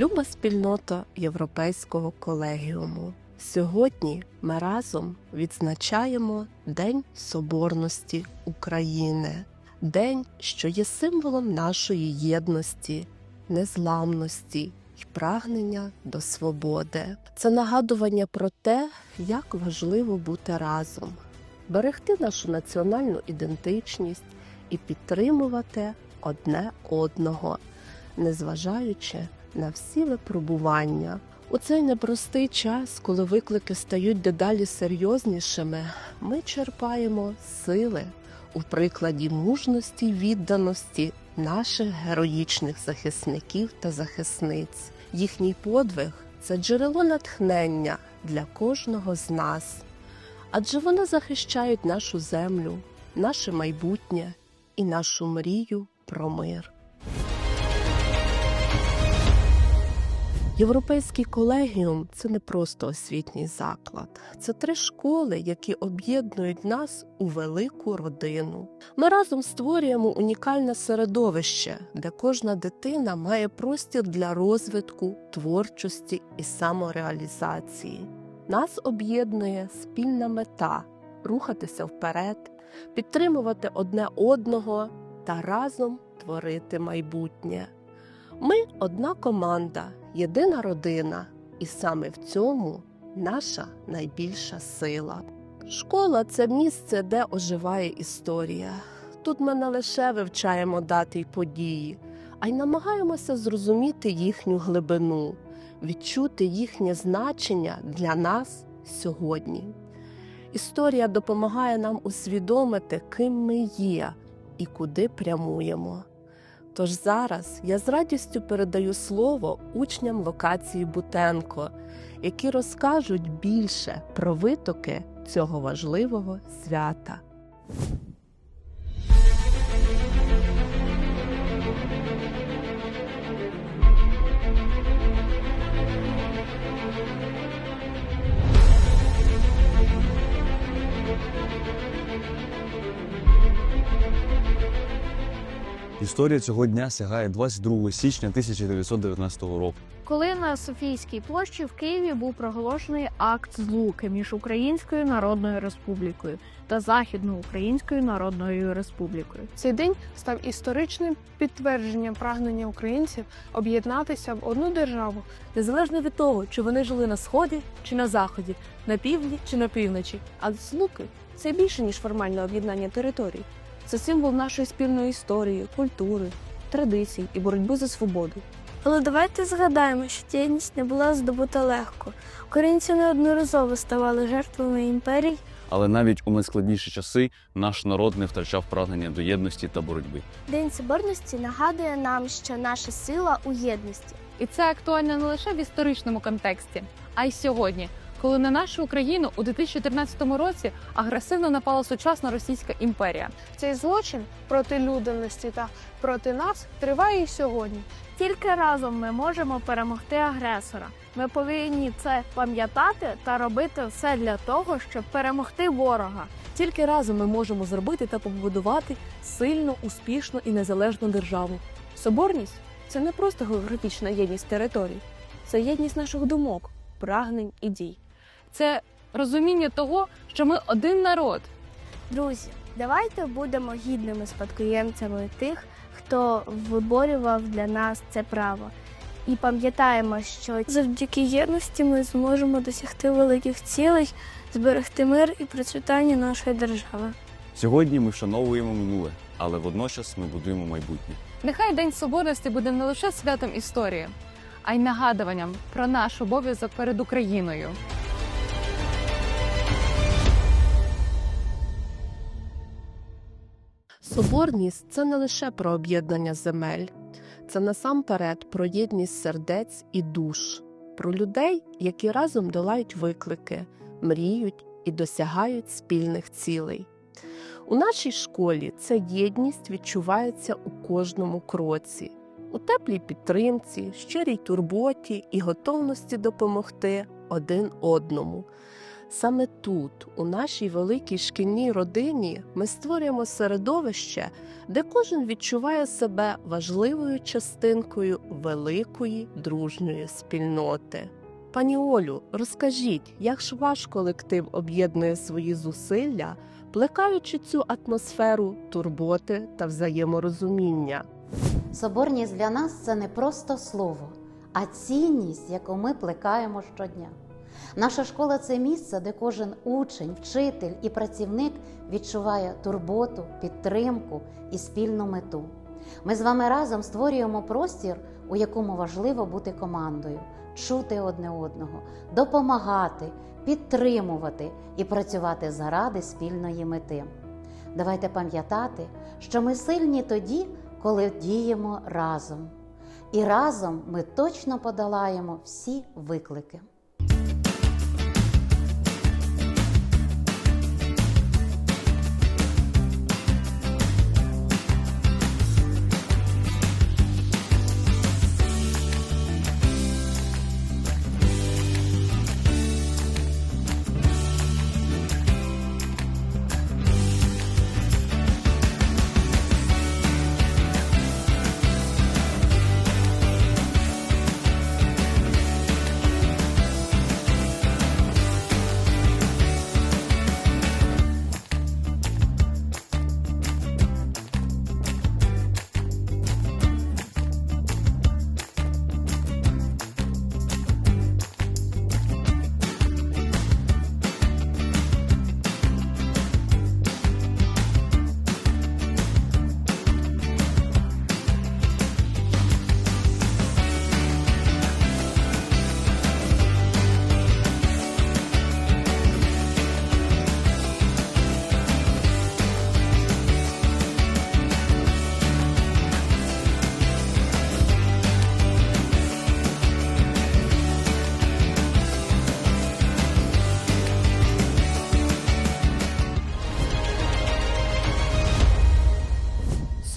Люба спільнота Європейського колегіуму. Сьогодні ми разом відзначаємо День Соборності України, день, що є символом нашої єдності, незламності і прагнення до свободи. Це нагадування про те, як важливо бути разом, берегти нашу національну ідентичність і підтримувати одне одного, незважаючи на всі випробування. У цей непростий час, коли виклики стають дедалі серйознішими, ми черпаємо сили у прикладі мужності й відданості наших героїчних захисників та захисниць. Їхній подвиг це джерело натхнення для кожного з нас, адже вони захищають нашу землю, наше майбутнє і нашу мрію про мир. Європейський колегіум це не просто освітній заклад, це три школи, які об'єднують нас у велику родину. Ми разом створюємо унікальне середовище, де кожна дитина має простір для розвитку, творчості і самореалізації. Нас об'єднує спільна мета рухатися вперед, підтримувати одне одного та разом творити майбутнє. Ми одна команда, єдина родина, і саме в цьому наша найбільша сила. Школа це місце, де оживає історія. Тут ми не лише вивчаємо дати й події, а й намагаємося зрозуміти їхню глибину, відчути їхнє значення для нас сьогодні. Історія допомагає нам усвідомити, ким ми є і куди прямуємо. Тож зараз я з радістю передаю слово учням локації Бутенко, які розкажуть більше про витоки цього важливого свята. Історія цього дня сягає 22 січня 1919 року. Коли на Софійській площі в Києві був проголошений акт злуки між Українською Народною Республікою та Західноукраїнською Народною Республікою. Цей день став історичним підтвердженням прагнення українців об'єднатися в одну державу. незалежно від того, чи вони жили на сході чи на заході, на півдні чи на півночі. А злуки це більше ніж формальне об'єднання територій. Це символ нашої спільної історії, культури, традицій і боротьби за свободу. Але давайте згадаємо, що єдність не була здобута легко. Українці неодноразово ставали жертвами імперій. Але навіть у найскладніші часи наш народ не втрачав прагнення до єдності та боротьби. День соборності нагадує нам, що наша сила у єдності. І це актуально не лише в історичному контексті, а й сьогодні, коли на нашу Україну у 2014 році агресивно напала сучасна Російська імперія. Цей злочин проти людяності та проти нас триває і сьогодні. Тільки разом ми можемо перемогти агресора. Ми повинні це пам'ятати та робити все для того, щоб перемогти ворога. Тільки разом ми можемо зробити та побудувати сильну, успішну і незалежну державу. Соборність це не просто географічна єдність територій, це єдність наших думок, прагнень і дій. Це розуміння того, що ми один народ. Друзі, давайте будемо гідними спадкоємцями тих, хто виборював для нас це право. І пам'ятаємо, що завдяки єдності ми зможемо досягти великих цілей, зберегти мир і процвітання нашої держави. Сьогодні ми вшановуємо минуле, але водночас ми будуємо майбутнє. Нехай День Соборності буде не лише святом історії, а й нагадуванням про наш обов'язок перед Україною. Соборність це не лише про об'єднання земель, це насамперед про єдність сердець і душ, про людей, які разом долають виклики, мріють і досягають спільних цілей. У нашій школі ця єдність відчувається у кожному кроці, у теплій підтримці, щирій турботі і готовності допомогти один одному. Саме тут, у нашій великій шкільній родині, ми створюємо середовище, де кожен відчуває себе важливою частинкою великої дружньої спільноти. Пані Олю, розкажіть, як ж ваш колектив об'єднує свої зусилля, плекаючи цю атмосферу турботи та взаєморозуміння? Соборність для нас це не просто слово, а цінність, яку ми плекаємо щодня. Наша школа це місце, де кожен учень, вчитель і працівник відчуває турботу, підтримку і спільну мету. Ми з вами разом створюємо простір, у якому важливо бути командою, чути одне одного, допомагати, підтримувати і працювати заради спільної мети. Давайте пам'ятати, що ми сильні тоді, коли діємо разом. І разом ми точно подолаємо всі виклики.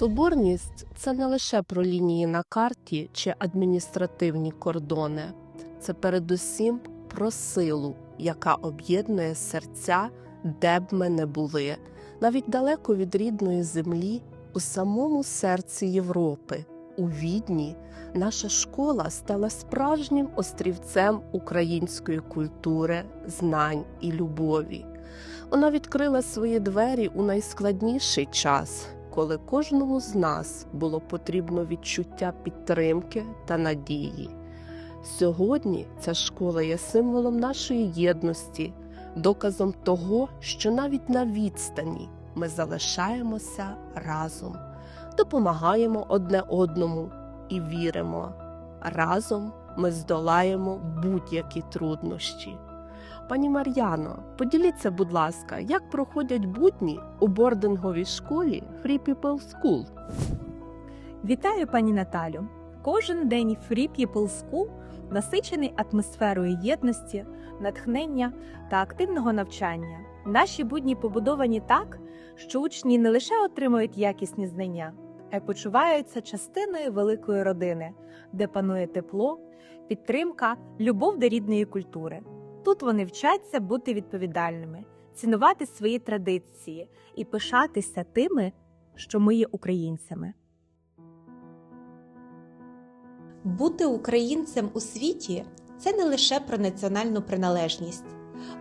Соборність це не лише про лінії на карті чи адміністративні кордони, це передусім про силу, яка об'єднує серця, де б ми не були, навіть далеко від рідної землі, у самому серці Європи. У Відні наша школа стала справжнім острівцем української культури, знань і любові. Вона відкрила свої двері у найскладніший час, коли кожному з нас було потрібно відчуття підтримки та надії. Сьогодні ця школа є символом нашої єдності, доказом того, що навіть на відстані ми залишаємося разом, допомагаємо одне одному і віримо. Разом ми здолаємо будь-які труднощі. Пані Мар'яно, поділіться, будь ласка, як проходять будні у бординговій школі Free People School? Вітаю, пані Наталю! Кожен день Free People School насичений атмосферою єдності, натхнення та активного навчання. Наші будні побудовані так, що учні не лише отримують якісні знання, а й почуваються частиною великої родини, де панує тепло, підтримка, любов до рідної культури. Тут вони вчаться бути відповідальними, цінувати свої традиції і пишатися тими, що ми є українцями. Бути українцем у світі це не лише про національну приналежність,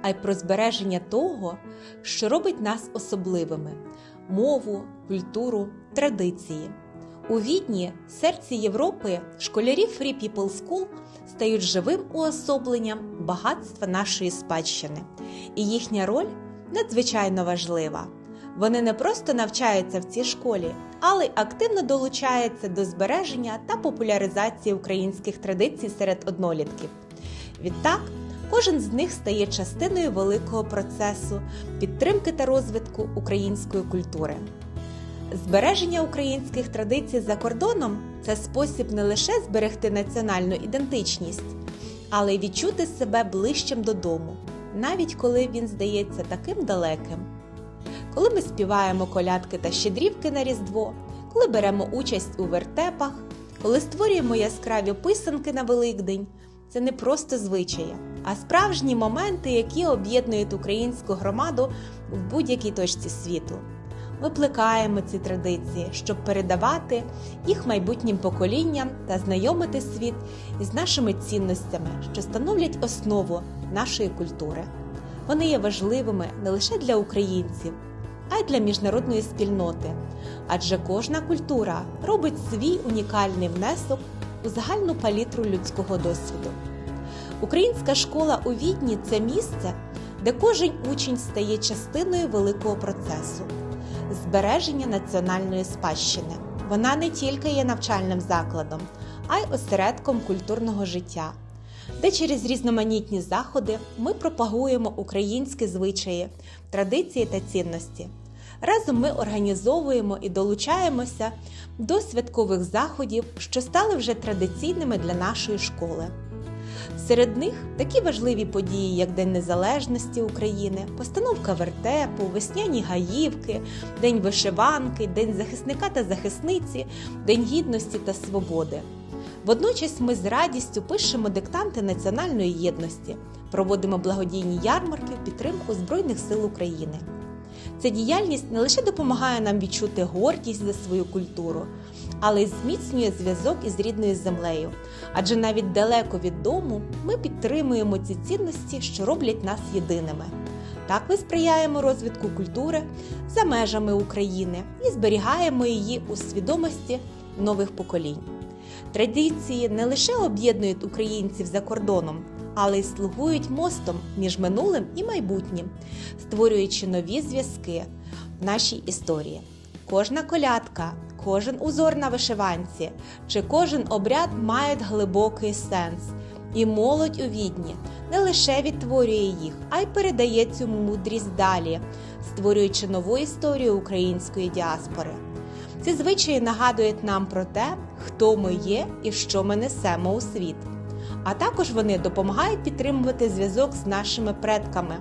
а й про збереження того, що робить нас особливими мову, культуру, традиції. У Відні, серці Європи, школярі Free People School стають живим уособленням багатства нашої спадщини, і їхня роль надзвичайно важлива. Вони не просто навчаються в цій школі, але й активно долучаються до збереження та популяризації українських традицій серед однолітків. Відтак, кожен з них стає частиною великого процесу підтримки та розвитку української культури. Збереження українських традицій за кордоном це спосіб не лише зберегти національну ідентичність, але й відчути себе ближчим додому, навіть коли він здається таким далеким. Коли ми співаємо колядки та щедрівки на Різдво, коли беремо участь у вертепах, коли створюємо яскраві писанки на Великдень, це не просто звичаї, а справжні моменти, які об'єднують українську громаду в будь-якій точці світу. Ми плекаємо ці традиції, щоб передавати їх майбутнім поколінням та знайомити світ із нашими цінностями, що становлять основу нашої культури. Вони є важливими не лише для українців, а й для міжнародної спільноти, адже кожна культура робить свій унікальний внесок у загальну палітру людського досвіду. Українська школа у Відні це місце, де кожен учень стає частиною великого процесу збереження національної спадщини. Вона не тільки є навчальним закладом, а й осередком культурного життя, де через різноманітні заходи ми пропагуємо українські звичаї, традиції та цінності. Разом ми організовуємо і долучаємося до святкових заходів, що стали вже традиційними для нашої школи. Серед них такі важливі події, як День Незалежності України, постановка вертепу, весняні гаївки, День вишиванки, День захисника та захисниці, День гідності та свободи. Водночас ми з радістю пишемо диктанти національної єдності, проводимо благодійні ярмарки в підтримку Збройних сил України. Ця діяльність не лише допомагає нам відчути гордість за свою культуру, але й зміцнює зв'язок із рідною землею. Адже навіть далеко від дому ми підтримуємо ці цінності, що роблять нас єдиними. Так ми сприяємо розвитку культури за межами України і зберігаємо її у свідомості нових поколінь. Традиції не лише об'єднують українців за кордоном, але й слугують мостом між минулим і майбутнім, створюючи нові зв'язки в нашій історії. Кожна колядка, кожен узор на вишиванці чи кожен обряд мають глибокий сенс, і молодь у відні не лише відтворює їх, а й передає цю мудрість далі, створюючи нову історію української діаспори. Ці звичаї нагадують нам про те, хто ми є і що ми несемо у світ. А також вони допомагають підтримувати зв'язок з нашими предками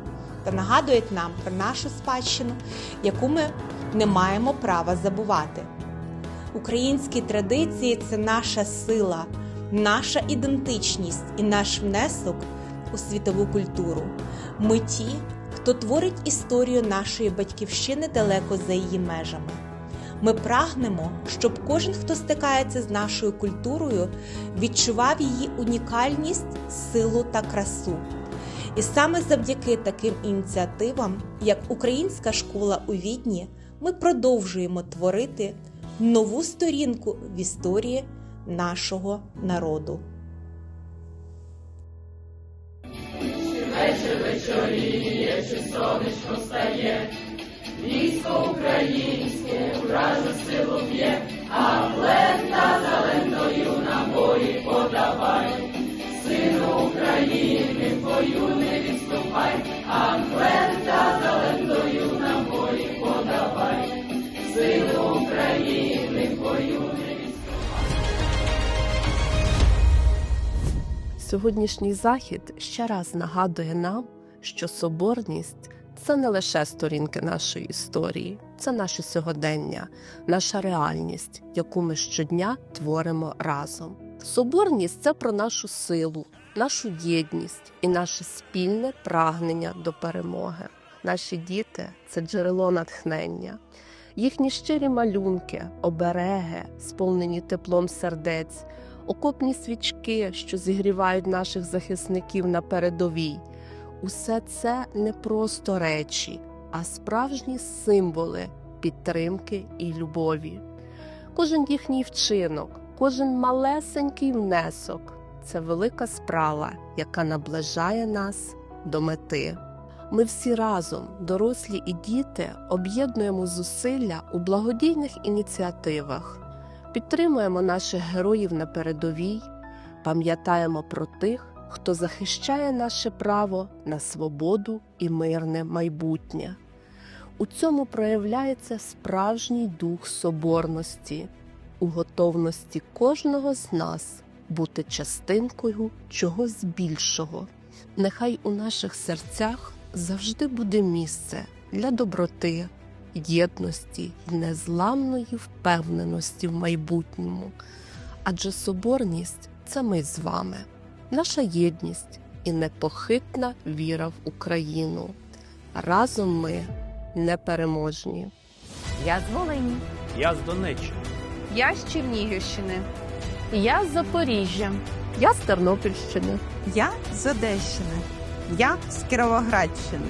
та нагадують нам про нашу спадщину, яку ми не маємо права забувати. Українські традиції це наша сила, наша ідентичність і наш внесок у світову культуру. Ми ті, хто творить історію нашої батьківщини далеко за її межами. Ми прагнемо, щоб кожен, хто стикається з нашою культурою, відчував її унікальність, силу та красу. І саме завдяки таким ініціативам, як Українська школа у Відні, ми продовжуємо творити нову сторінку в історії нашого народу. Вечір вечоріє, чи сонечко стає, військо українське вражу силу б'є, а лента за лентою набої подавай, сину України, в Сьогоднішній захід ще раз нагадує нам, що соборність це не лише сторінки нашої історії, це наше сьогодення, наша реальність, яку ми щодня творимо разом. Соборність це про нашу силу, нашу єдність і наше спільне прагнення до перемоги. Наші діти це джерело натхнення. Їхні щирі малюнки, обереги, сповнені теплом сердець, окопні свічки, що зігрівають наших захисників на передовій. Усе це не просто речі, а справжні символи підтримки і любові. Кожен їхній вчинок, кожен малесенький внесок це велика справа, яка наближає нас до мети. Ми всі разом, дорослі і діти, об'єднуємо зусилля у благодійних ініціативах, підтримуємо наших героїв на передовій, пам'ятаємо про тих, хто захищає наше право на свободу і мирне майбутнє. У цьому проявляється справжній дух соборності, у готовності кожного з нас бути частинкою чогось більшого. Нехай у наших серцях завжди буде місце для доброти, єдності й незламної впевненості в майбутньому. Адже соборність це ми з вами, наша єдність, і непохитна віра в Україну. Разом ми непереможні. Я з Волині. Я з Донеччини. Я з Чернігівщини. Я з Запоріжжя. Я з Тернопільщини. Я з Одещини. Я з Кіровоградщини.